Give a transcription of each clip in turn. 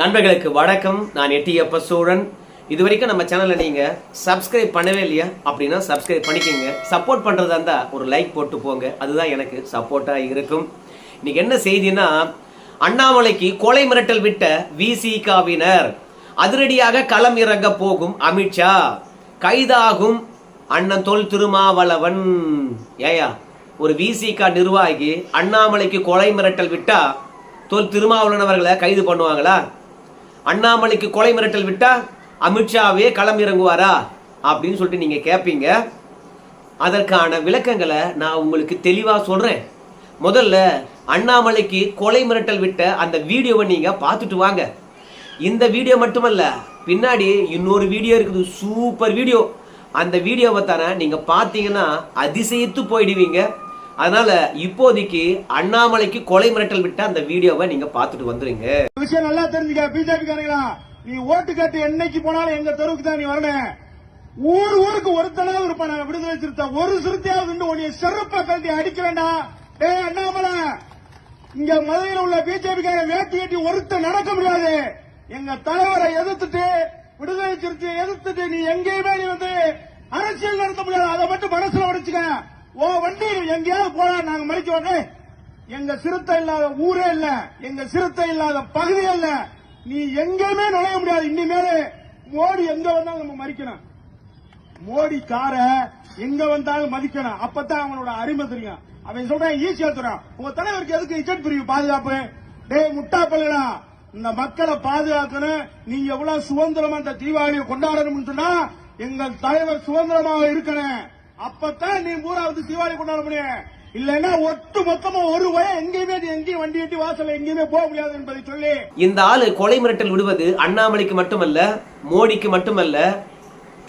நண்பர்களுக்கு வணக்கம். நான் எட்டியப்ப சூழன். இது வரைக்கும் நம்ம சேனலை நீங்கள் சப்ஸ்கிரைப் பண்ணவே இல்லையா? அப்படின்னா சப்ஸ்கிரைப் பண்ணிக்கோங்க. சப்போர்ட் பண்ணுறதா இருந்தால் ஒரு லைக் போட்டு போங்க. அதுதான் எனக்கு சப்போர்ட்டாக இருக்கும். இன்னைக்கு என்ன செய்தினா அண்ணாமலைக்கு கொலை மிரட்டல் விட்ட விசிகாவினர் அதிரடியாக களம் இறங்க போகும் அமித்ஷா. கைதாகும் அண்ணன் தொல் திருமாவளவன். ஏயா ஒரு விசிகா நிர்வாகி அண்ணாமலைக்கு கொலை மிரட்டல் விட்டா தொல் திருமாவளவன் அவர்களை கைது பண்ணுவாங்களா? அண்ணாமலைக்கு கொலை மிரட்டல் விட்டா அமித்ஷாவே களம் இறங்குவாரா? அப்படின்னு சொல்லிட்டு நீங்க கேட்பீங்க அதற்கான விளக்கங்களை நான் உங்களுக்கு தெளிவா சொல்றேன். முதல்ல அண்ணாமலைக்கு கொலை மிரட்டல் விட்ட அந்த வீடியோவை நீங்க பார்த்துட்டு வாங்க. இந்த வீடியோ மட்டுமல்ல பின்னாடி இன்னொரு வீடியோ இருக்குது சூப்பர் வீடியோ. அந்த வீடியோவை தானே நீங்க பார்த்தீங்கன்னா அதிசயித்து போயிடுவீங்க. அதனால இப்போதைக்கு அண்ணாமலைக்கு கொலை மிரட்டல் விட்ட அந்த வீடியோவை நீங்க பார்த்துட்டு வந்துருங்க. விஷயம் நல்லா தெரிஞ்சுக்க பிஜேபி காரங்களா? நீ ஓட்டு கட்டு என்னைக்கு போனாலும் எங்க தெருவுக்கு தான் நீ வரணும். ஊர் ஊருக்கு ஒருத்தனாவது இருப்பான் நாங்க விடுதலை சிறுத்தை ஒரு சிறுத்தையாவது உன்னைய செருப்ப கழட்டி அடிக்க வேண்டாம். டேய் அண்ணாமலை இங்க மதுரையில் உள்ள பிஜேபி கார வேட்டி கட்டி ஒருத்த நடக்க முடியாது. எங்க தலைவரை எதிர்த்துட்டு விடுதலை சிறுத்தையை எதிர்த்துட்டு நீ எங்கேயுமே நீ வந்து அரசியல் நடத்த முடியாது. அதை மட்டும் மனசுல உடைச்சுக்க. ஓ வண்டி எங்கேயாவது போனா நாங்க மறிக்க வரேன் எங்க சிறுத்தை இல்லாத ஊரே இல்ல எங்க சிறுத்தை இல்லாத பகுதி இல்ல நீ எங்கேயுமே நுழைய முடியாது. இனிமேல மோடி எங்க வந்தாலும் நம்ம மறிக்கணும். மோடி கார எங்க வந்தாலும் மதிக்கணும். அப்பதான் அவனோட அருமை தெரியும். அவன் சொல்றான் ஈஸியா தரான் உங்க தலைவருக்கு எதுக்கு இக்கட் பிரிவு பாதுகாப்பு? டேய் முட்டா பல்லுடா இந்த மக்களை பாதுகாக்கணும். நீங்க எவ்வளவு சுதந்திரமா இந்த தீபாவளியை கொண்டாடணும்னு சொன்னா எங்கள் தலைவர் சுதந்திரமாக இருக்கணும். அப்பதான் நீ பூரா தீபாவளி கொண்டாட முடியும். இல்லைன்னா ஒட்டு மொத்தமா ஒரு வய எங்கேயுமே எங்கேயும் வண்டி எட்டி வாசல்ல எங்கேயுமே போக முடியாது என்பதை சொல்லி இந்த ஆளு கொலை மிரட்டல் விடுவது அண்ணாமலைக்கு மட்டுமல்ல மோடிக்கு மட்டுமல்ல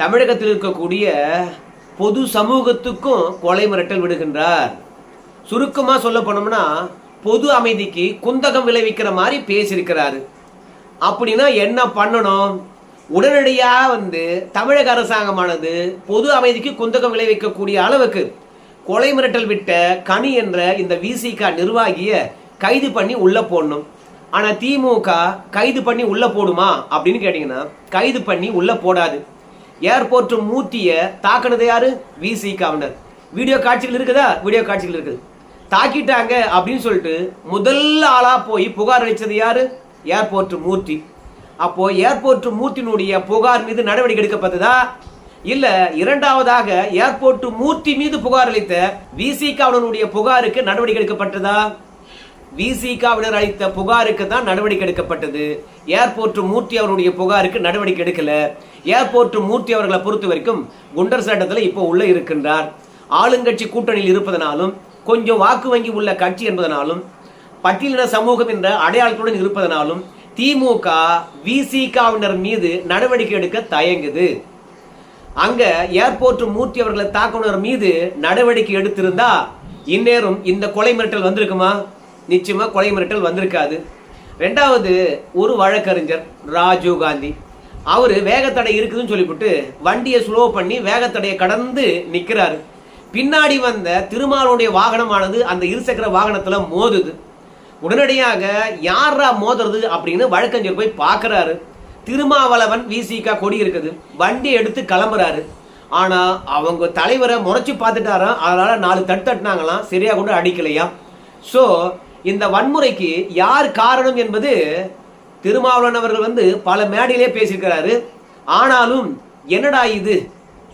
தமிழகத்தில் இருக்கக்கூடிய பொது சமூகத்துக்கும் கொலை மிரட்டல் விடுகின்றார். சுருக்கமா சொல்ல போனோம்னா பொது அமைதிக்கு குந்தகம் விளைவிக்கிற மாதிரி பேசியிருக்கிறாரு. அப்படின்னா என்ன பண்ணணும்? உடனடியாக வந்து தமிழக அரசாங்கமானது பொது அமைதிக்கு குந்தகம் விளைவிக்கக்கூடிய அளவுக்கு கொலை மிரட்டல் விட்ட கனி என்ற இந்த விசிகா நிர்வாகியை கைது பண்ணி உள்ளே போடணும். ஆனால் திமுக கைது பண்ணி உள்ளே போடுமா அப்படின்னு கேட்டிங்கன்னா கைது பண்ணி உள்ளே போடாது. ஏர்போர்ட் மூர்த்திய தாக்கினது யாரு? விசிகாவினர் வீடியோ காட்சிகள் இருக்குதா? வீடியோ காட்சிகள் இருக்குது. தாக்கிட்டாங்க அப்படின்னு சொல்லிட்டு முதல் ஆளாக போய் புகார் அளித்தது யாரு? ஏர்போர்ட் மூர்த்தி அப்போ ஏர்போர்ட் மூர்த்தினுடைய புகார் மீது நடவடிக்கை எடுக்கப்பட்டதா? இல்ல இரண்டாவதாக ஏர்போர்ட் மூர்த்தி மீது புகார் அளித்த விசிகாவினருடைய புகாருக்கு நடவடிக்கை எடுக்கப்பட்டதா? விசிகாவினர் அளித்த புகாருக்கு தான் நடவடிக்கை எடுக்கப்பட்டது. ஏர்போர்ட் மூர்த்தி அவருடைய புகாருக்கு நடவடிக்கை எடுக்கல. ஏர்போர்ட் மூர்த்தி அவர்களை பொறுத்த வரைக்கும் குண்டர் சட்டத்தில் இப்போ உள்ள இருக்கின்றார். ஆளுங்கட்சி கூட்டணியில் இருப்பதனாலும் கொஞ்சம் வாக்கு வங்கி உள்ள கட்சி என்பதனாலும் பட்டியலின சமூகம் என்ற அடையாளத்துடன் இருப்பதனாலும் திமுக விசிகாவினர் மீது நடவடிக்கை எடுக்க தயங்குது. அங்க ஏர்போர்ட் மூர்த்தி அவர்களை தாக்குனர் மீது நடவடிக்கை எடுத்திருந்தா இந்நேரம் இந்த கொலை மிரட்டல் வந்திருக்குமா? நிச்சயமா கொலை மிரட்டல் வந்திருக்காது. ரெண்டாவது ஒரு வழக்கறிஞர் ராஜீவ் காந்தி. அவரு வேகத்தடை இருக்குதுன்னு சொல்லிவிட்டு வண்டியை ஸ்லோ பண்ணி வேகத்தடையை கடந்து நிற்கிறாரு பின்னாடி வந்த திருமாலுடைய வாகனமானது அந்த இருசக்கர வாகனத்துல மோதுது. உடனடியாக யாரா மோதுறது அப்படின்னு வழக்கறிஞர் போய் பார்க்குறாரு. திருமாவளவன் விசிகா கொடி இருக்குது. வண்டி எடுத்து கிளம்புறாரு. ஆனால் அவங்க தலைவரை முறைச்சி பார்த்துட்டாராம் அதனால் நாலு தட்டு தட்டினாங்களாம். சரியாக கூட அடிக்கலையா? ஸோ இந்த வன்முறைக்கு யார் காரணம் என்பது திருமாவளவன் அவர்கள் வந்து பல மேடையிலே பேசியிருக்கிறாரு. ஆனாலும் என்னடா இது?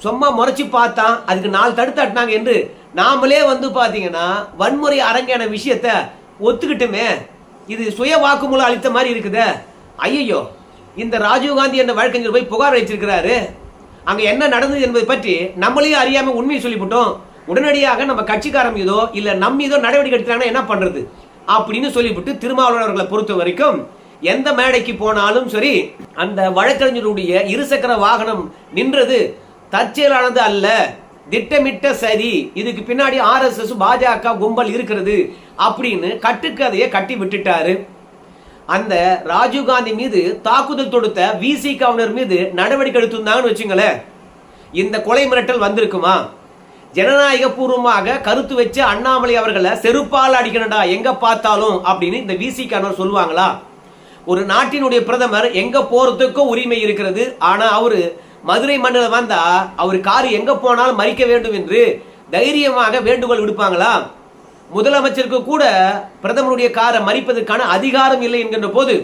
சும்மா முறைச்சி பார்த்தான் அதுக்கு நாலு தடுத்து தட்டினாங்க என்று நாமளே வந்து பார்த்தீங்கன்னா வன்முறை அரங்கேன விஷயத்தை ஒத்துக்கிட்டுமே. இது சுய வாக்குமூலம் அளித்த மாதிரி இருக்குதே. ஐயோ இந்த ராஜீவ்காந்தி என்ற வழக்கறிஞர் போய் புகார் அளிச்சிருக்கிறாரு. அங்கே என்ன நடந்தது என்பதை பற்றி நம்மளையும் அறியாமல் உண்மையை சொல்லிவிட்டோம். உடனடியாக நம்ம கட்சிக்காரன் மீதோ இல்லை நம் மீதோ நடவடிக்கை எடுத்தாங்கன்னா என்ன பண்ணுறது அப்படின்னு சொல்லிவிட்டு திருமாவளவர்களை பொறுத்த வரைக்கும் எந்த மேடைக்கு போனாலும் சரி அந்த வழக்கறிஞருடைய இருசக்கர வாகனம் நின்றது தற்செயலானது அல்ல. திட்டமிட்ட சரி இதுக்கு பின்னாடி ஆர்எஸ்எஸ் பாஜக கும்பல் இருக்கிறது அப்படின்னு கட்டுக்கதையை கட்டி விட்டுட்டாரு. அந்த ராஜீவ்காந்தி மீது தாக்குதல் தொடுத்த விசி கவுனர் மீது நடவடிக்கை எடுத்திருந்தாங்கன்னு வச்சுங்களேன். இந்த கொலை மிரட்டல் வந்திருக்குமா? ஜனநாயக பூர்வமாக கருத்து வச்சு அண்ணாமலை அவர்களை செருப்பால் அடிக்கணும்டா எங்க பார்த்தாலும் அப்படின்னு இந்த விசி கவுனர் சொல்லுவாங்களா? ஒரு நாட்டினுடைய பிரதமர் எங்க போறதுக்கும் உரிமை இருக்கிறது. ஆனா அவரு மதுரை மண்டலம் வந்தா அவர் கார் எங்க போனாலும் மறிக்க வேண்டும் என்று தைரியமாக வேண்டுகோள் விடுப்பாங்களா? முதலமைச்சருக்கு கூட பிரதமருடைய காரை மறிப்பதற்கான அதிகாரம் இல்லை என்கின்ற போது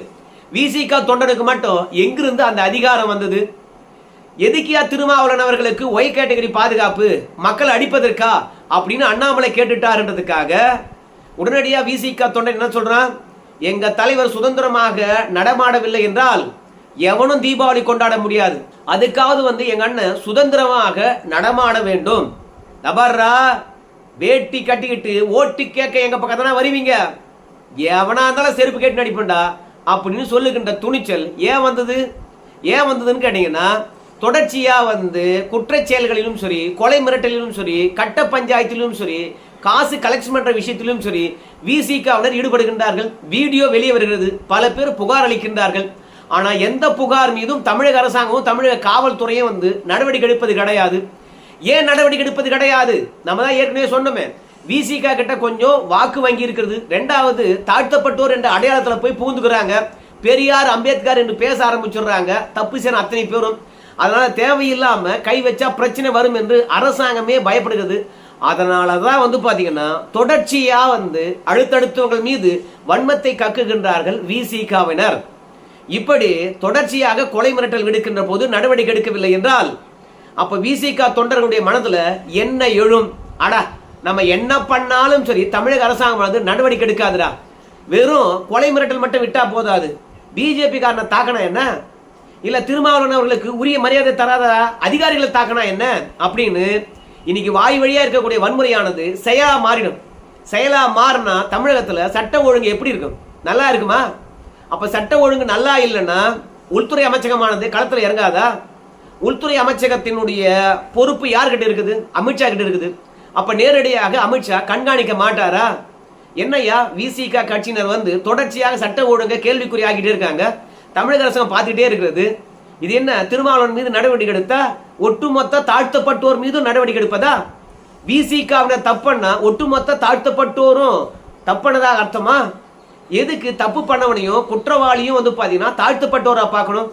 விசிகா தொண்டனுக்கு மட்டும் எங்கிருந்து அந்த அதிகாரம் வந்தது? எதுக்கியா திருமாவளவன் அவர்களுக்கு ஒய் கேட்டகரி பாதுகாப்பு மக்கள் அடிப்பதற்கா அப்படின்னு அண்ணாமலை கேட்டுட்டாருன்றதுக்காக உடனடியாக விசிகா தொண்டன் என்ன சொல்றான்? எங்க தலைவர் சுதந்திரமாக நடமாடவில்லை என்றால் எவனும் தீபாவளி கொண்டாட முடியாது. அதுக்காவது வந்து எங்க அண்ணன் சுதந்திரமாக நடமாட வேண்டும். நபர்ரா வேட்டி கட்டிக்கிட்டு ஓட்டு கேட்க எங்க பக்கத்தான வருவீங்க? எவனா இருந்தாலும் செருப்பு கேட்டு நடிப்பேன்டா. அப்படின்னு சொல்லுகின்ற துணிச்சல் ஏன் வந்தது? ஏன் வந்ததுன்னு கேட்டீங்கன்னா தொடர்ச்சியா வந்து குற்றச் செயல்களிலும் சரி கொலை மிரட்டலிலும் சரி கட்ட பஞ்சாயத்திலும் சரி காசு கலெக்ஷன் பண்ற விஷயத்திலும் சரி விசிகாவினர் ஈடுபடுகின்றார்கள். வீடியோ வெளியே வருகிறது. பல பேர் புகார் அளிக்கின்றார்கள். ஆனால் எந்த புகார் மீதும் தமிழக அரசாங்கமும் தமிழக காவல்துறையும் வந்து நடவடிக்கை எடுப்பது கிடையாது. ஏன் நடவடிக்கை எடுப்பது கிடையாது? நம்ம தான் ஏற்கனவே சொன்னோமே. விசிகா கிட்ட கொஞ்சம் வாக்கு வங்கி இருக்கிறது. ரெண்டாவது தாழ்த்தப்பட்டோர் என்ற அடையாளத்தில் போய் பூந்துக்கிறாங்க பெரியார் அம்பேத்கர் என்று பேச ஆரம்பிச்சிடுறாங்க. தப்பு செய்யற அத்தனை பேரும். அதனால தேவையில்லாம கை வச்சா பிரச்சனை வரும் என்று அரசாங்கமே பயப்படுகிறது. அதனால தான் வந்து பாத்தீங்கன்னா தொடர்ச்சியா வந்து அடுத்தடுத்தவர்கள் மீது வன்மத்தை கக்குகின்றார்கள் விசிகாவினர் இப்படி தொடர்ச்சியாக கொலை மிரட்டல் விடுக்கின்ற போது நடவடிக்கை எடுக்கவில்லை என்றால் அப்ப விசிகா தொண்டர்களுடைய மனதுல என்ன எழும்? அடா நம்ம என்ன பண்ணாலும் சரி தமிழக அரசாங்கம் வந்து நடவடிக்கை எடுக்காதுடா. வெறும் கொலை மிரட்டல் மட்டும் விட்டா போதாது. பிஜேபி காரனை தாக்கணும் என்ன? இல்ல திருமாவளவன் அவர்களுக்கு உரிய மரியாதை தராத அதிகாரிகளை தாக்கணும் என்ன? அப்படின்னு இன்னைக்கு வாய் வழியா இருக்கக்கூடிய வன்முறையானது செயலா மாறிடும். செயலா மாறினா தமிழகத்துல சட்டம் ஒழுங்கு எப்படி இருக்கும்? நல்லா இருக்குமா? அப்ப சட்ட ஒழுங்கு நல்லா இல்லைன்னா உள்துறை அமைச்சகமானது களத்துல இறங்காதா? உள்துறை அமைச்சகத்தினுடைய பொறுப்பு யார்கிட்ட இருக்குது? அமித்ஷா கிட்ட இருக்குது. அப்ப நேரடியாக அமித்ஷா கண்காணிக்க மாட்டாரா? என்னய்யா விசிக கட்சியினர் வந்து தொடர்ச்சியாக சட்ட ஒழுங்கை கேள்விக்குறி ஆகிட்டே இருக்காங்க. தமிழக அரசாங்கம் பார்த்துட்டே இருக்கிறது. இது என்ன திருமாவளவன் மீது நடவடிக்கை எடுத்தா? ஒட்டுமொத்த தாழ்த்தப்பட்டோர் மீது நடவடிக்கை எடுப்பதா? விசிகாவினர் தப்புன்னா ஒட்டுமொத்த தாழ்த்தப்பட்டோரும் தப்பனதாக அர்த்தமா? எதுக்கு தப்பு பண்ணவனையும் குற்றவாளியும் வந்து பார்த்தீங்கன்னா தாழ்த்தப்பட்டவராக பார்க்கணும்.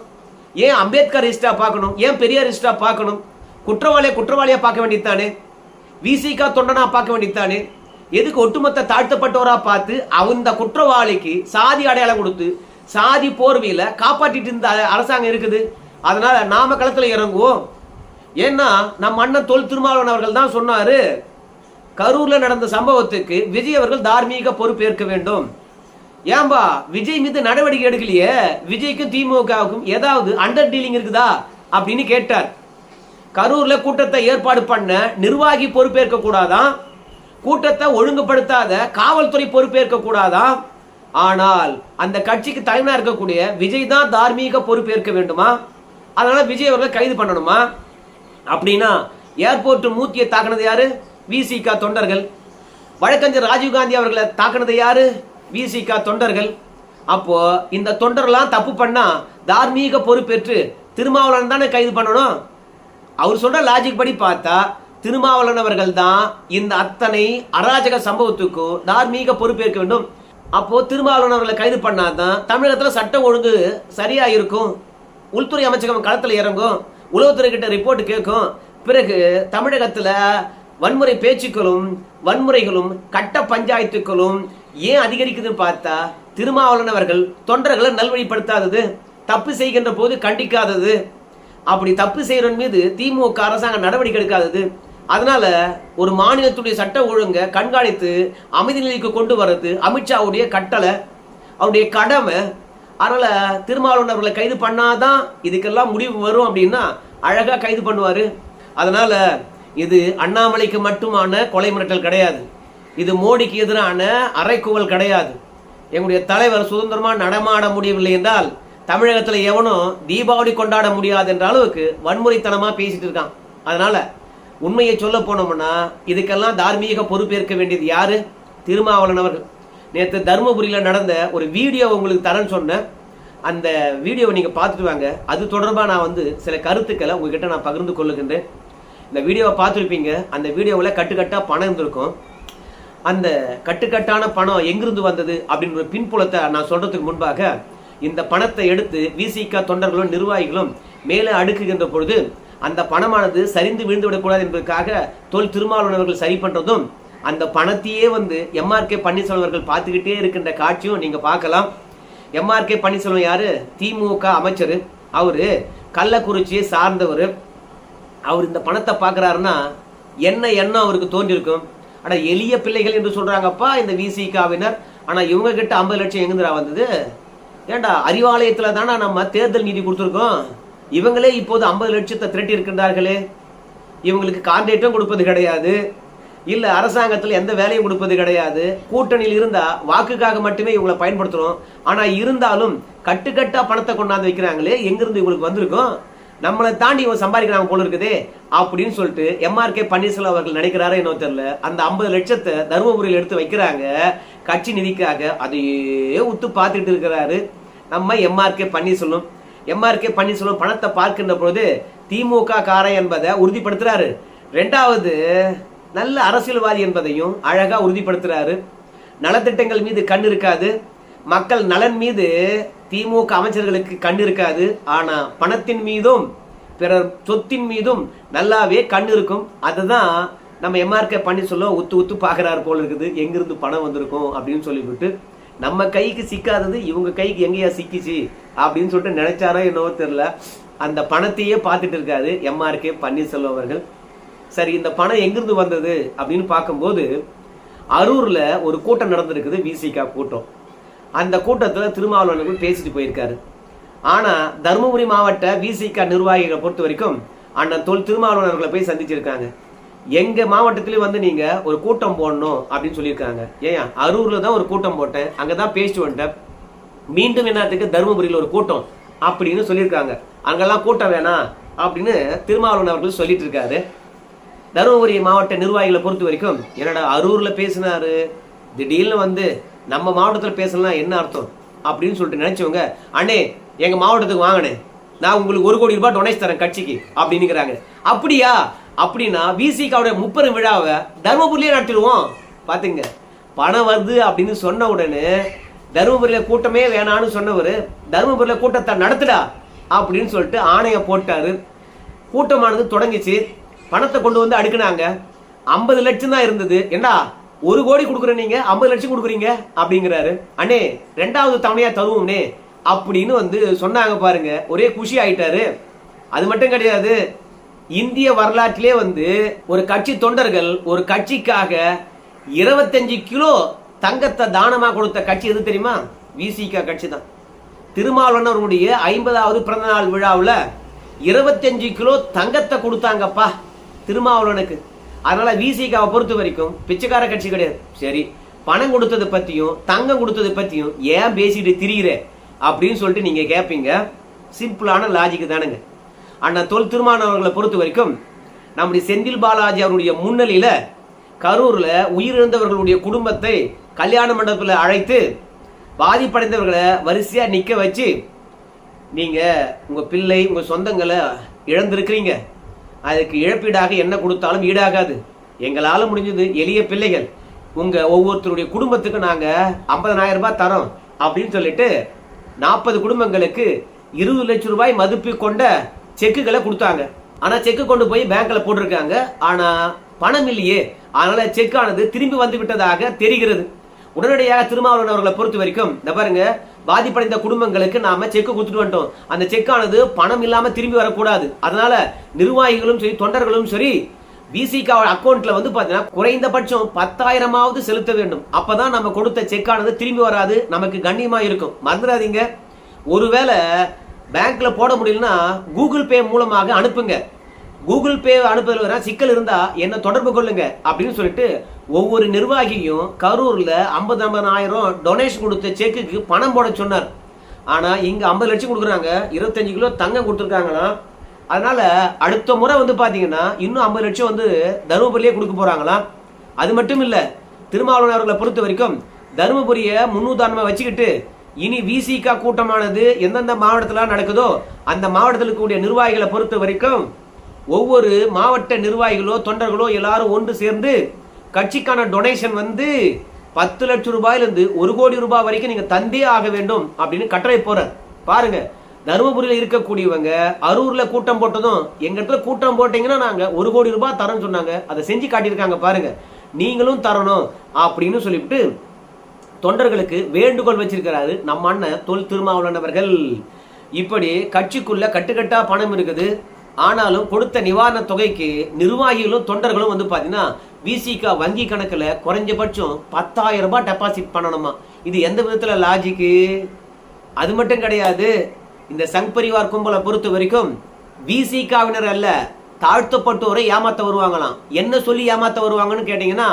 ஏன் அம்பேத்கர் ரிஸ்டா பார்க்கணும்? ஏன் பெரியார் ரிஸ்டா பார்க்கணும்? குற்றவாளியை குற்றவாளியாக பார்க்க வேண்டியதானே விசிகா தொண்டனாக பார்க்க வேண்டியதானே எதுக்கு ஒட்டுமொத்த தாழ்த்தப்பட்டவராக பார்த்து அந்த குற்றவாளிக்கு சாதி அடையாளம் கொடுத்து சாதி போர்வையில் காப்பாற்றிட்டு இருந்த அரசாங்கம் இருக்குது. அதனால் நாம களத்தில் இறங்குவோம். ஏன்னா நம்ம அண்ணன் தொல் திருமாவளவன் அவர்கள் தான் சொன்னார் கரூரில் நடந்த சம்பவத்துக்கு விஜய் அவர்கள் தார்மீக பொறுப்பேற்க வேண்டும். ஏன்பா விஜய் மீது நடவடிக்கை எடுக்கலையே? விஜய்க்கும் திமுகவுக்கும் ஏதாவது அண்டர் டீலிங் இருக்குதா? அப்படின்னு கேட்டார். கரூர்ல கூட்டத்தை ஏற்பாடு பண்ண நிர்வாகி பொறுப்பேற்க கூடாதான் கூட்டத்தை ஒழுங்குபடுத்தாத காவல்துறை பொறுப்பேற்க கூடாதான் ஆனால் அந்த கட்சிக்கு தலைவனா இருக்கக்கூடிய விஜய் தான் தார்மீக பொறுப்பேற்க வேண்டுமா? அதனால விஜய் அவர்களை கைது பண்ணணுமா? அப்படின்னா ஏர்போர்ட் மூத்தியை தாக்குனது யாரு? விசிகா தொண்டர்கள். வழக்கறிஞர் ராஜீவ்காந்தி அவர்களை தாக்கினது யாரு? விசிக தொண்டர்கள். அப்போ இந்த தொண்டர்லாம் தப்பு பண்ணா தார்மீக பொறுப்பேற்று திருமாவளவன் தானே கைது பண்ணணும்? அவர் சொல்ற லாஜிக் படி பார்த்தா திருமாவளவன் அவர்கள் தான் இந்த அத்தனை அராஜக சம்பவத்துக்கும் தார்மீக பொறுப்பேற்க வேண்டும். அப்போ திருமாவளவன் அவர்களை கைது பண்ணாதான் தமிழகத்துல சட்டம் ஒழுங்கு சரியா இருக்கும். உள்துறை அமைச்சகம் களத்தில் இறங்கும். உளவுத்துறை கிட்ட ரிப்போர்ட் கேட்கும். பிறகு தமிழகத்துல வன்முறை பேச்சுக்களும் வன்முறைகளும் கட்ட பஞ்சாயத்துக்களும் ஏன் அதிகரிக்குதுன்னு பார்த்தா திருமாவளவன் அவர்கள் தொண்டர்களை நல்வழிப்படுத்தாதது தப்பு செய்கின்ற போது கண்டிக்காதது. அப்படி தப்பு செய்கிறவன் மீது திமுக அரசாங்கம் நடவடிக்கை எடுக்காதது. அதனால ஒரு மாநிலத்துடைய சட்ட ஒழுங்கை கண்காணித்து அமைதி நிலைக்கு கொண்டு வர்றது அமித்ஷாவுடைய கட்டளை. அவருடைய கடமை அதனால திருமாவளவன் அவர்களை கைது பண்ணாதான் இதுக்கெல்லாம் முடிவு வரும் அப்படின்னா அழகா கைது பண்ணுவாரு. அதனால இது அண்ணாமலைக்கு மட்டுமான கொலை மிரட்டல் கிடையாது. இது மோடிக்கு எதிரான அரைக்குவல் கிடையாது. எங்களுடைய தலைவர் சுதந்திரமா நடமாட முடியவில்லை என்றால் தமிழகத்தில் எவனும் தீபாவளி கொண்டாட முடியாது என்ற அளவுக்கு வன்முறைத்தனமா பேசிட்டு இருக்கான். அதனால உண்மையை சொல்ல போனோம்னா இதுக்கெல்லாம் தார்மீக பொறுப்பேற்க வேண்டியது யாரு? திருமாவளன் அவர்கள். நேற்று தருமபுரியில் நடந்த ஒரு வீடியோ உங்களுக்கு தரேன்னு சொன்னேன். அந்த வீடியோவை நீங்கள் பார்த்துட்டு வாங்க. அது தொடர்பாக நான் வந்து சில கருத்துக்களை உங்ககிட்ட நான் பகிர்ந்து கொள்ளுகின்றேன். இந்த வீடியோவை பார்த்துருப்பீங்க. அந்த வீடியோவில் கட்டுக்கட்டாக பணம் இருந்திருக்கும். அந்த கட்டுக்கட்டான பணம் எங்கிருந்து வந்தது அப்படின்ற பின்புலத்தை நான் சொல்றதுக்கு முன்பாக இந்த பணத்தை எடுத்து விசிக தொண்டர்களும் நிர்வாகிகளும் மேலே அடுக்குகின்ற பொழுது அந்த பணமானது சரிந்து விழுந்து விடக்கூடாது என்பதற்காக தொல் திருமாவளவர்கள் சரி பண்றதும் அந்த பணத்தையே வந்து எம்ஆர்கே பன்னீர்செல்வம் அவர்கள் பார்த்துக்கிட்டே இருக்கின்ற காட்சியும் நீங்க பார்க்கலாம். எம்ஆர்கே பன்னீர்செல்வம் யாரு? திமுக அமைச்சர். அவரு கள்ளக்குறிச்சியை சார்ந்தவர். அவர் இந்த பணத்தை பார்க்குறாருன்னா என்ன எண்ணம் அவருக்கு தோன்றியிருக்கும்? ஆனால் எளிய பிள்ளைகள் என்று சொல்கிறாங்கப்பா இந்த விசிகாவினர். ஆனால் இவங்க கிட்ட ஐம்பது லட்சம் எங்குதுடா வந்தது? ஏண்டா அறிவாலயத்தில் தானே நம்ம தேர்தல் நீதி கொடுத்துருக்கோம்? இவங்களே இப்போது ஐம்பது லட்சத்தை திரட்டி இருக்கின்றார்களே. இவங்களுக்கு கான்ட்ராக்டும் கொடுப்பது கிடையாது. இல்லை அரசாங்கத்தில் எந்த வேலையும் கொடுப்பது கிடையாது. கூட்டணியில் இருந்தால் வாக்குக்காக மட்டுமே இவங்களை பயன்படுத்துகிறோம் ஆனால் இருந்தாலும் கட்டுக்கட்டாக பணத்தை கொண்டாந்து வைக்கிறாங்களே எங்கேருந்து இவங்களுக்கு வந்திருக்கும்? நம்மளை தாண்டி இவங்க சம்பாதிக்கிறாங்க போல இருக்குதே அப்படின்னு சொல்லிட்டு எம்ஆர்கே பன்னீர்செல்வம் அவர்கள் நினைக்கிறாரோ என்ன தெரியல. அந்த ஐம்பது லட்சத்தை தருமபுரியில் எடுத்து வைக்கிறாங்க. கட்சி நிதிக்காக அதையே உத்து பார்த்துட்டு இருக்கிறாரு நம்ம எம்ஆர்கே பன்னீர்செல்வம். எம்ஆர்கே பன்னீர்செல்வம் பணத்தை பார்க்கின்ற பொழுது திமுக காரன் என்பதை உறுதிப்படுத்துறாரு. ரெண்டாவது நல்ல அரசியல்வாதி என்பதையும் அழகா உறுதிப்படுத்துறாரு. நலத்திட்டங்கள் மீது கண் இருக்காது. மக்கள் நலன் மீது திமுக அமைச்சர்களுக்கு கண் இருக்காது. ஆனால் பணத்தின் மீதும் பிறர் சொத்தின் மீதும் நல்லாவே கண் இருக்கும். அதுதான் நம்ம எம்ஆர்கே பண்ணி சொல்ல உத்து உத்து பார்க்குறாரு போல் இருக்குது. எங்கிருந்து பணம் வந்திருக்கும் அப்படின்னு சொல்லிவிட்டு நம்ம கைக்கு சிக்காதது இவங்க கைக்கு எங்கேயா சிக்கிச்சு அப்படின்னு சொல்லிட்டு நினைச்சாரோ என்னவோ தெரில அந்த பணத்தையே பார்த்துட்டு இருக்காரு எம்ஆர்கே பன்னீர்செல்வம் அவர்கள். சரி இந்த பணம் எங்கிருந்து வந்தது அப்படின்னு பார்க்கும்போது அரூரில் ஒரு கூட்டம் நடந்திருக்குது விசிகா கூட்டம். அந்த கூட்டத்தில் திருமாவளவன் பேசிட்டு போயிருக்காரு. ஆனால் தருமபுரி மாவட்ட விசிகா நிர்வாகிகளை பொறுத்த வரைக்கும் அண்ணன் தொல் திருமாவளவர்களை போய் சந்திச்சிருக்காங்க. எங்கள் மாவட்டத்திலயும் வந்து நீங்கள் ஒரு கூட்டம் போடணும் அப்படின்னு சொல்லியிருக்காங்க. ஏன் அரூரில் தான் ஒரு கூட்டம் போட்டேன். அங்கே தான் பேசிட்டு வந்துட்டேன். மீண்டும் என்னத்துக்கு தருமபுரியில் ஒரு கூட்டம் அப்படின்னு சொல்லியிருக்காங்க. அங்கெல்லாம் கூட்டம் வேணாம் அப்படின்னு திருமாவளவன் அவர்கள் சொல்லிட்டு இருக்காரு தருமபுரி மாவட்ட நிர்வாகிகளை பொறுத்த வரைக்கும் என்னடா அரூரில் பேசினாரு. திடீர்னு வந்து நம்ம மாவட்டத்தில் பேசலாம் என்ன அர்த்தம்? அப்படின்னு சொல்லிட்டு நினைச்சவங்க அண்ணே எங்கள் மாவட்டத்துக்கு வாங்கினேன் நான் உங்களுக்கு ஒரு கோடி ரூபாய் டொனேஷன் தரேன் கட்சிக்கு அப்படின்னுங்கிறாங்க. அப்படியா? அப்படின்னா விசிகாவுடைய முப்பெரும் விழாவை தருமபுரியிலே நடத்திடுவோம். பார்த்துங்க பணம் வருது அப்படின்னு சொன்ன உடனே தருமபுரியில் கூட்டமே வேணான்னு சொன்னவர் தருமபுரியில் கூட்டத்தை நடத்துடா அப்படின்னு சொல்லிட்டு ஆணையை போட்டாரு. கூட்டமானது தொடங்கிச்சு. பணத்தை கொண்டு வந்து அடுக்குனாங்க. ஐம்பது லட்சம் தான் இருந்தது. ஏண்டா? ஒரு கோடி கொடுக்குற நீங்க ஐம்பது லட்சம் கொடுக்குறீங்க அப்படிங்கிறாரு. அண்ணே ரெண்டாவது தவணையா தருவோம்னே அப்படின்னு வந்து சொன்னாங்க பாருங்க. ஒரே குஷி ஆயிட்டாரு. அது மட்டும் கிடையாது. இந்திய வரலாற்றிலே வந்து ஒரு கட்சி தொண்டர்கள் ஒரு கட்சிக்காக இருபத்தஞ்சு கிலோ தங்கத்தை தானமாக கொடுத்த கட்சி எது தெரியுமா? விசிகா கட்சி தான். திருமாவளவனுடைய ஐம்பதாவது பிறந்த நாள் விழாவில் இருபத்தஞ்சு கிலோ தங்கத்தை கொடுத்தாங்கப்பா திருமாவளவனுக்கு. அதனால விசிகாவை பொறுத்த வரைக்கும் பிச்சைக்கார கட்சி கிடையாது. சரி பணம் கொடுத்ததை பத்தியும் தங்கம் கொடுத்ததை பத்தியும் ஏன் பேசிட்டு திரியிற அப்படின்னு சொல்லிட்டு நீங்க கேட்பீங்க சிம்பிளான லாஜிக் தானுங்க. அண்ணா தொல் திருமானவர்களை அவர்களை பொறுத்த வரைக்கும் நம்முடைய செந்தில் பாலாஜி அவருடைய முன்னிலையில கரூர்ல உயிரிழந்தவர்களுடைய குடும்பத்தை கல்யாண மண்டபத்தில் அழைத்து பாதிப்படைந்தவர்களை வரிசையா நிக்க வச்சு நீங்க உங்க பிள்ளை உங்க சொந்தங்களை இழந்திருக்கிறீங்க. அதுக்கு இழப்பீடாக என்ன கொடுத்தாலும் ஈடாகாது. எங்களால் முடிஞ்சது எளிய பிள்ளைகள். உங்கள் ஒவ்வொருத்தருடைய குடும்பத்துக்கு நாங்கள் ஐம்பதனாயிரம் ரூபாய் தரோம் அப்படின்னு சொல்லிட்டு நாற்பது குடும்பங்களுக்கு இருபது லட்சம் ரூபாய் மதிப்பு கொண்ட செக்குகளை கொடுத்தாங்க. ஆனால் செக்கு கொண்டு போய் பேங்க்கில் போட்டிருக்காங்க. ஆனால் பணம் இல்லையே. அதனால் செக்கானது திரும்பி வந்து விட்டதாக தெரிகிறது. உடனடியாக திருமாவளவன் அவர்களை பொறுத்த வரைக்கும் இந்த பாருங்க பாதிப்படைந்த குடும்பங்களுக்கு நாம செக் கொடுத்துட்டு வந்துட்டோம். அந்த செக்கானது பணம் இல்லாம திரும்பி வரக்கூடாது. அதனால நிர்வாகிகளும் சரி தொண்டர்களும் சரி விசிகா அக்கௌண்ட்ல வந்து பாத்தீங்கன்னா குறைந்தபட்சம் பத்தாயிரமாவது செலுத்த வேண்டும். அப்பதான் நம்ம கொடுத்த செக்கானது திரும்பி வராது நமக்கு கண்ணியமா இருக்கும். மறந்துடாதீங்க. ஒருவேளை பேங்க்ல போட முடியலன்னா கூகுள் பே மூலமாக அனுப்புங்க. கூகுள் பே அனுப்பதில் வர சிக்கல் இருந்தா என்ன தொடர்பு கொள்ளுங்க அப்படின்னு சொல்லிட்டு ஒவ்வொரு நிர்வாகியும் கரூர்ல ஐம்பது ஐம்பதாயிரம் டொனேஷன் கொடுத்த செக்குக்கு பணம் போட சொன்னார். ஆனா இங்க ஐம்பது லட்சம் கொடுக்குறாங்க. இருபத்தஞ்சு கிலோ தங்கம் கொடுத்துருக்காங்கண்ணா அதனால அடுத்த முறை வந்து பாத்தீங்கன்னா இன்னும் ஐம்பது லட்சம் வந்து தருமபுரியிலே கொடுக்க போறாங்களாம். அது மட்டும் இல்ல திருமாவளவன் அவர்களை பொறுத்த வரைக்கும் தருமபுரியை முன்னுதாரணமா வச்சுக்கிட்டு இனி விசிகா கூட்டமானது எந்தெந்த மாவட்டத்தில் நடக்குதோ அந்த மாவட்டத்தில் இருக்கக்கூடிய நிர்வாகிகளை பொறுத்த வரைக்கும் ஒவ்வொரு மாவட்ட நிர்வாகிகளோ தொண்டர்களோ எல்லாரும் ஒன்று சேர்ந்து கட்சிக்கான டொனேஷன் வந்து பத்து லட்சம் ரூபாயிலிருந்து ஒரு கோடி ரூபாய் வரைக்கும் நீங்க தந்தே ஆக வேண்டும் அப்படின்னு கட்டளை போறார். பாருங்க தருமபுரியில் இருக்கக்கூடியவங்க அரூர்ல கூட்டம் போட்டதும் எங்க இடத்துல கூட்டம் போட்டீங்கன்னா நாங்க ஒரு கோடி ரூபாய் தரோம்னு சொன்னாங்க. அதை செஞ்சு காட்டியிருக்காங்க பாருங்க. நீங்களும் தரணும் அப்படின்னு சொல்லிவிட்டு தொண்டர்களுக்கு வேண்டுகோள் வச்சிருக்கிறாரு நம்ம அண்ணன் தொல் திருமாவளவன் அவர்கள். இப்படி கட்சிக்குள்ள கட்டுக்கட்டா பணம் இருக்குது. ஆனாலும் கொடுத்த நிவாரண தொகைக்கு நிர்வாகிகளும் தொண்டர்களும் வந்து பார்த்தீங்கன்னா விசிகா வங்கி கணக்கில் குறைஞ்சபட்சம் பத்தாயிரம் ரூபாய் டெபாசிட் பண்ணணுமா? இது எந்த விதத்தில் லாஜிக்கு அது மட்டும் கிடையாது. இந்த சங் பரிவார் கும்பலை பொறுத்த வரைக்கும் விசிகாவினர் அல்ல தாழ்த்தப்பட்டோரை ஏமாற்ற வருவாங்களாம். என்ன சொல்லி ஏமாற்ற வருவாங்கன்னு கேட்டீங்கன்னா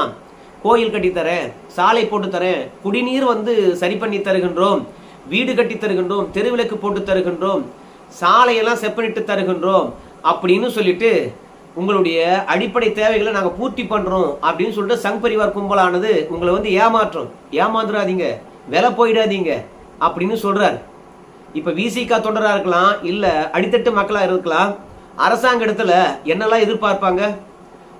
கோயில் கட்டித்தரேன் சாலை போட்டு தரேன் குடிநீர் வந்து சரி பண்ணி தருகின்றோம் வீடு கட்டி தருகின்றோம் தெருவிளக்கு போட்டு தருகின்றோம் சாலையெல்லாம் செப்பனிட்டு தருகின்றோம் அப்படின்னு சொல்லிட்டு உங்களுடைய அடிப்படை தேவைகளை நாங்கள் பூர்த்தி பண்ணுறோம் அப்படின்னு சொல்லிட்டு சங் பரிவார் கும்பலானது உங்களை வந்து ஏமாற்றும். ஏமாந்துடாதீங்க விலை போயிடாதீங்க அப்படின்னு சொல்கிறார் இப்போ விசிகா தொண்டராக இருக்கலாம் இல்லை அடித்தட்டு மக்களாக இருக்கலாம் அரசாங்க இடத்துல என்னெல்லாம் எதிர்பார்ப்பாங்க?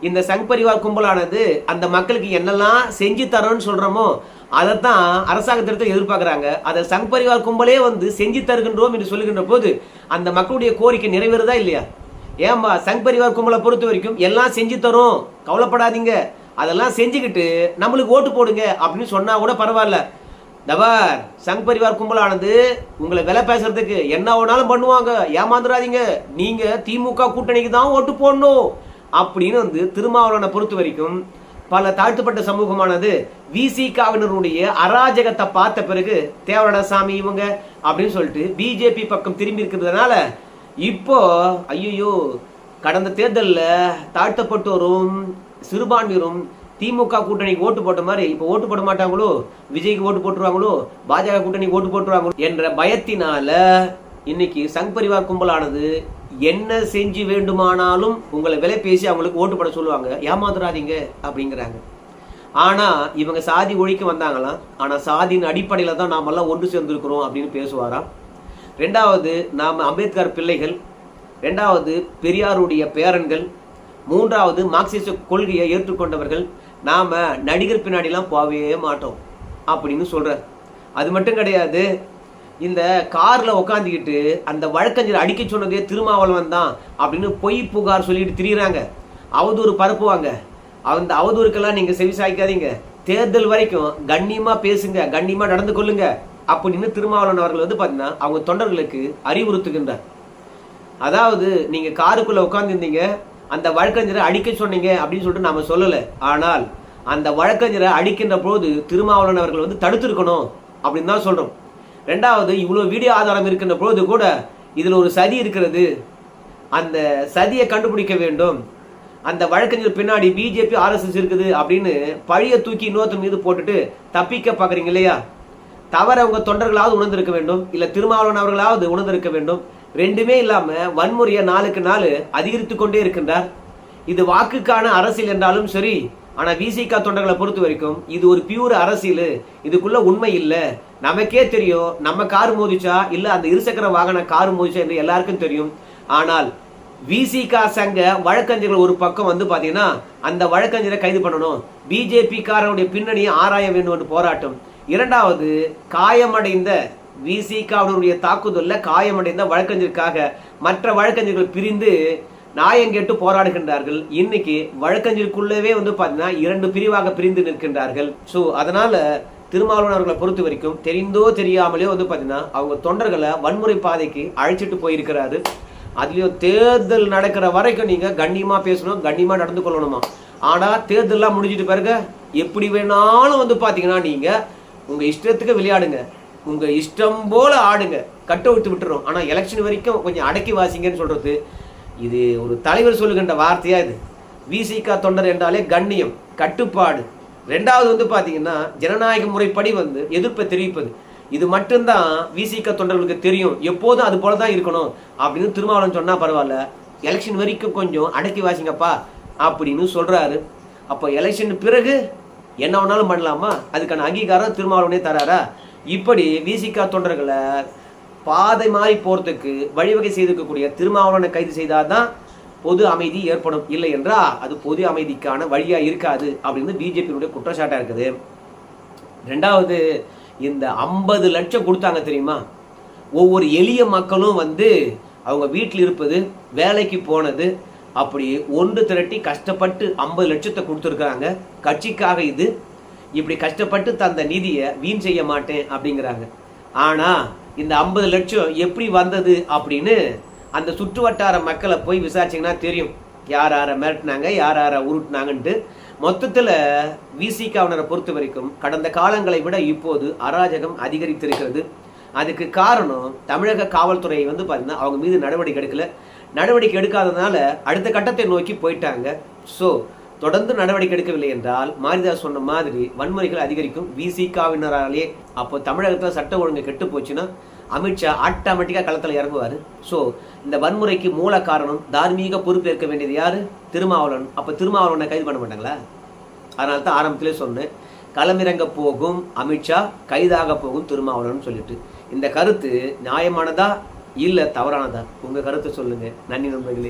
இந்த சங் பரிவார் கும்பலானது அந்த மக்களுக்கு என்னெல்லாம் செஞ்சு தரோன்னு சொல்கிறோமோ அதைத்தான் அரசாங்கத்திடத்தில் எதிர்பார்க்குறாங்க. அதை சங் பரிவார் கும்பலே வந்து செஞ்சு தருகின்றோம் என்று சொல்லுகின்ற போது அந்த மக்களுடைய கோரிக்கை நிறைவேறுதா இல்லையா? ஏன்பா சங் பரிவார் கும்பலை பொறுத்த வரைக்கும் எல்லாம் செஞ்சு தரும். கவலைப்படாதீங்க. அதெல்லாம் செஞ்சுக்கிட்டு நம்மளுக்கு ஓட்டு போடுங்க அப்படின்னு சொன்னால் கூட பரவாயில்ல. தபார் சங் பரிவார் கும்பலானது உங்களை விலை பேசுறதுக்கு என்ன வேணாலும் பண்ணுவாங்க. ஏமாந்துடாதீங்க. நீங்கள் திமுக கூட்டணிக்கு தான் ஓட்டு போடணும் அப்படின்னு வந்து திருமாவளவனை பொறுத்த வரைக்கும் பல தாழ்த்தப்பட்ட சமூகமானது விசிகாவினருடைய அராஜகத்தை பார்த்த பிறகு தேவரட சாமி இவங்க அப்படின்னு சொல்லிட்டு பிஜேபி பக்கம் திரும்பி இருக்கிறதுனால இப்போ ஐயோ கடந்த தேர்தலில் தாழ்த்தப்பட்டோரும் சிறுபான்மையரும் திமுக கூட்டணிக்கு ஓட்டு போட்ட மாதிரி இப்போ ஓட்டு போட மாட்டாங்களோ? விஜய்க்கு ஓட்டு போட்டுருவாங்களோ? பாஜக கூட்டணிக்கு ஓட்டு போட்டுருவாங்களோ? என்ற பயத்தினால இன்னைக்கு சங் பரிவார் கும்பலானது என்ன செஞ்சு வேண்டுமானாலும் உங்களை விலை பேசி அவங்களுக்கு ஓட்டு போட சொல்லுவாங்க. ஏமாத்துறாதீங்க அப்படிங்கிறாங்க. ஆனால் இவங்க சாதி ஒழிக்க வந்தாங்களாம். ஆனால் சாதியின் அடிப்படையில் தான் நாமெல்லாம் ஒன்று சேர்ந்துருக்குறோம் அப்படின்னு பேசுவாராம். ரெண்டாவது நாம் அம்பேத்கர் பிள்ளைகள். ரெண்டாவது பெரியாருடைய பேரன்கள். மூன்றாவது மார்க்சிஸ்ட கொள்கையை ஏற்றுக்கொண்டவர்கள். நாம் நடிகர் பின்னாடிலாம் போகவே மாட்டோம் அப்படின்னு சொல்கிறார் அது மட்டும் கிடையாது இந்த காரில் உக்காந்துக்கிட்டு அந்த வழக்கறிஞர் அடிக்க சொன்னதே திருமாவளவன் தான் அப்படின்னு பொய் புகார் சொல்லிட்டு திரியுறாங்க. அவதூறு பரப்புவாங்க. அந்த அவதூறுக்கெல்லாம் நீங்கள் செவி சாய்க்காதீங்க. தேர்தல் வரைக்கும் கண்ணியமாக பேசுங்க கண்ணியமாக நடந்து கொள்ளுங்க அப்படின்னு திருமாவளவன் அவர்கள் வந்து பார்த்தீங்கன்னா அவங்க தொண்டர்களுக்கு அறிவுறுத்துகின்றார். அதாவது நீங்கள் காருக்குள்ளே உட்காந்துருந்தீங்க அந்த வழக்கறிஞரை அடிக்க சொன்னீங்க அப்படின்னு சொல்லிட்டு நாம் சொல்லலை. ஆனால் அந்த வழக்கறிஞரை அடிக்கின்ற போது திருமாவளவன் அவர்கள் வந்து தடுத்திருக்கணும் அப்படின்னு தான் சொல்கிறோம் ரெண்டாவது இவ்வளோ வீடியோ ஆதாரம் இருக்கின்ற பொழுது கூட இதில் ஒரு சதி இருக்கிறது. அந்த சதியை கண்டுபிடிக்க வேண்டும். அந்த வழக்கறிஞர் பின்னாடி பிஜேபி ஆர்எஸ்எஸ் இருக்குது அப்படின்னு பழிய தூக்கி இன்னொருத்தர் மீது போட்டுட்டு தப்பிக்க பார்க்குறீங்க இல்லையா? தவற அவங்க தொண்டர்களாவது உணர்ந்திருக்க வேண்டும். இல்லை திருமாவளவன் அவர்களாவது உணர்ந்திருக்க வேண்டும். ரெண்டுமே இல்லாமல் வன்முறையை நாளுக்கு நாள் அதிகரித்து கொண்டே இருக்கின்றார். இது வாக்குக்கான அரசியல் என்றாலும் சரி ஆனா விசிகா தொண்டர்களை பொறுத்த வரைக்கும் இது ஒரு பியூர் அரசியல். இதுக்குள்ள உண்மை இல்லை. நமக்கே தெரியும். நம்ம கார் மோதிச்சா இல்ல அந்த இருசக்கர வாகன கார் மோதிச்சா என்று எல்லாருக்கும் தெரியும். ஆனால் விசிகா சங்க வழக்கறிஞர்கள் ஒரு பக்கம் வந்து பாத்தீங்கன்னா அந்த வழக்கறிஞரை கைது பண்ணணும். பிஜேபி காரனுடைய பின்னணியை ஆராய வேண்டும் என்று போராட்டம். இரண்டாவது காயமடைந்த விசிகாவினுடைய தாக்குதலில் காயமடைந்த வழக்கறிஞருக்காக மற்ற வழக்கறிஞர்கள் பிரிந்து நியாயம் கேட்டு போராடுகின்றார்கள். இன்னைக்கு வழக்கறிஞருக்குள்ளவே வந்து பார்த்தீங்கன்னா இரண்டு பிரிவாக பிரிந்து நிற்கின்றார்கள். ஸோ அதனால திருமாவளவனவர்களை பொறுத்த வரைக்கும் தெரிந்தோ தெரியாமலே வந்து பார்த்தீங்கன்னா அவங்க தொண்டர்களை வன்முறை பாதைக்கு அழைச்சிட்டு போயிருக்கிறாரு. அதுலேயும் தேர்தல் நடக்கிற வரைக்கும் நீங்கள் கண்ணியமாக பேசணும் கண்ணியமாக நடந்து கொள்ளணுமா? ஆனால் தேர்தலெலாம் முடிஞ்சிட்டு பிறகு எப்படி வேணாலும் வந்து பார்த்தீங்கன்னா நீங்கள் உங்கள் இஷ்டத்துக்கு விளையாடுங்க. உங்கள் இஷ்டம் போல் ஆடுங்க. கட்ட விட்டு விட்டுரும் ஆனால் எலெக்ஷன் வரைக்கும் கொஞ்சம் அடக்கி வாசிங்கன்னு சொல்கிறது இது ஒரு தலைவர் சொல்லுகின்ற வார்த்தையா இது? விசிகா தொண்டர் என்றாலே கண்ணியம் கட்டுப்பாடு. ரெண்டாவது வந்து பார்த்தீங்கன்னா ஜனநாயக முறைப்படி வந்து எதிர்ப்பை தெரிவிப்பது. இது மட்டும்தான் விசிக தொண்டர்களுக்கு தெரியும். எப்போதும் அது போல தான் இருக்கணும். அப்படின்னு திருமாவளவன் சொன்னால் பரவாயில்ல. எலெக்ஷன் வரைக்கும் கொஞ்சம் அடக்கி வாசிங்கப்பா அப்படின்னு சொல்கிறாரு அப்போ எலெக்ஷன் பிறகு என்ன வேணாலும் பண்ணலாமா? அதுக்கான அங்கீகாரம் திருமாவளவனே தராரா? இப்படி விசிகா தொண்டர்களை பாதை மாறி போகிறதுக்கு வழிவகை செய்திருக்கக்கூடிய திருமாவளவனை கைது செய்தால்தான் பொது அமைதி ஏற்படும். இல்லை என்றா அது பொது அமைதிக்கான வழியாக இருக்காது அப்படின்னு பிஜேபியினுடைய குற்றச்சாட்டாக இருக்குது. ரெண்டாவது இந்த ஐம்பது லட்சம் கொடுத்தாங்க தெரியுமா? ஒவ்வொரு எளிய மக்களும் வந்து அவங்க வீட்டில் இருப்பது வேலைக்கு போனது அப்படி ஒன்று திரட்டி கஷ்டப்பட்டு ஐம்பது லட்சத்தை கொடுத்துருக்காங்க கட்சிக்காக இது இப்படி கஷ்டப்பட்டு தந்த நிதியை வீண் செய்ய மாட்டேன் அப்படிங்கிறாங்க. ஆனால் இந்த ஐம்பது லட்சம் எப்படி வந்தது அப்படின்னு அந்த சுற்று வட்டார மக்களை போய் விசாரிச்சிங்கன்னா தெரியும். யார் யாரை மிரட்டினாங்க யார் யாரை உருட்டினாங்கன்ட்டு. மொத்தத்தில் விசிகாவினரை பொறுத்த வரைக்கும் கடந்த காலங்களை விட இப்போது அராஜகம் அதிகரித்திருக்கிறது. அதுக்கு காரணம் தமிழக காவல்துறை வந்து பார்த்தீங்கன்னா அவங்க மீது நடவடிக்கை எடுக்கல. நடவடிக்கை எடுக்காததுனால அடுத்த கட்டத்தை நோக்கி போயிட்டாங்க. ஸோ தொடர்ந்து நடவடிக்கை எடுக்கவில்லை என்றால் மாரிதாஸ் சொன்ன மாதிரி வன்முறைகள் அதிகரிக்கும். விசிகாவினராலே அப்போ தமிழகத்தில் சட்ட ஒழுங்கு கெட்டு போச்சுன்னா அமித்ஷா ஆட்டோமேட்டிக்காக களத்தில் இறங்குவார். ஸோ இந்த வன்முறைக்கு மூல காரணம் தார்மீக பொறுப்பேற்க வேண்டியது யார்? திருமாவளவன். அப்போ திருமாவளவனை கைது பண்ண மாட்டாங்களா? அதனால தான் ஆரம்பத்திலே சொன்னேன். களமிறங்க போகும் அமித்ஷா கைதாக போகும் திருமாவளவன் சொல்லிட்டு. இந்த கருத்து நியாயமானதா இல்லை தவறானதா? உங்கள் கருத்தை சொல்லுங்கள் நன்றி நண்பர்களே.